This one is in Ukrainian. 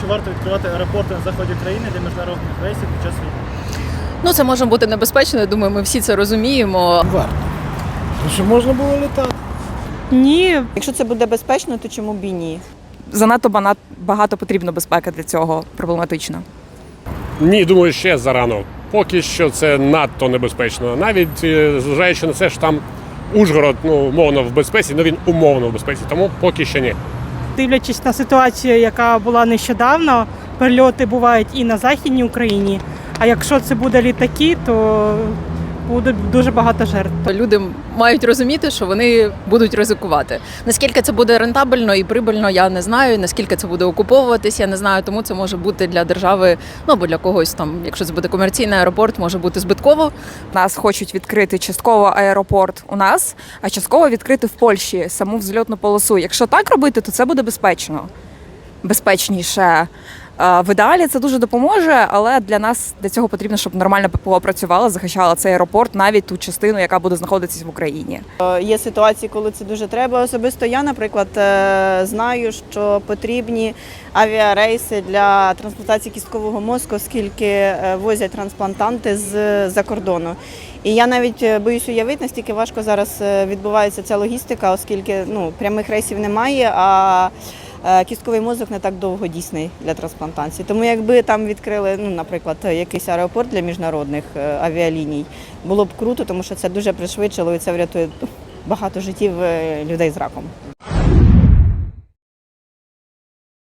чи варто відкривати аеропорти на заході країни для міжнародних рейсів під час війни? Ну це може бути небезпечно. Я думаю, ми всі це розуміємо. Варто. Тому що можна було літати. Ні, Якщо це буде безпечно, то чому б і ні? занадто багато потрібно безпеки для цього проблематично. Ні, думаю, ще зарано. Поки що це надто небезпечно. Навіть е, зважаючи на це, що там Ужгород, ну, умовно в безпеці, ну він умовно в безпеці, тому поки що ні. Дивлячись на ситуацію, яка була нещодавно, перельоти бувають і на Західній Україні. А якщо це буде літаки, то буде дуже багато жертв. Люди мають розуміти, що вони будуть ризикувати. Наскільки це буде рентабельно і прибильно, я не знаю. Наскільки це буде окуповуватись, я не знаю. Тому це може бути для держави, ну або для когось там, якщо це буде комерційний аеропорт, може бути збитково. Нас хочуть відкрити частково аеропорт у нас, а частково відкрити в Польщі саму взльотну полосу. Якщо так робити, то це буде безпечно, безпечніше. В ідеалі це дуже допоможе, але для нас для цього потрібно, щоб нормально ППО працювала, захищала цей аеропорт, навіть ту частину, яка буде знаходитися в Україні. Е, Є ситуації, коли це дуже треба. Особисто я, наприклад, е, знаю, що потрібні авіарейси для трансплантації кісткового мозку, оскільки е, возять трансплантанти з-за кордону. І я навіть боюсь уявити, настільки важко зараз відбувається ця логістика, оскільки ну, прямих рейсів немає, а кістковий мозок не так довго дійсний для трансплантації. Тому якби там відкрили, ну, наприклад, якийсь аеропорт для міжнародних е, авіаліній, було б круто, тому що це дуже пришвидшило і це врятує багато життів е, людей з раком.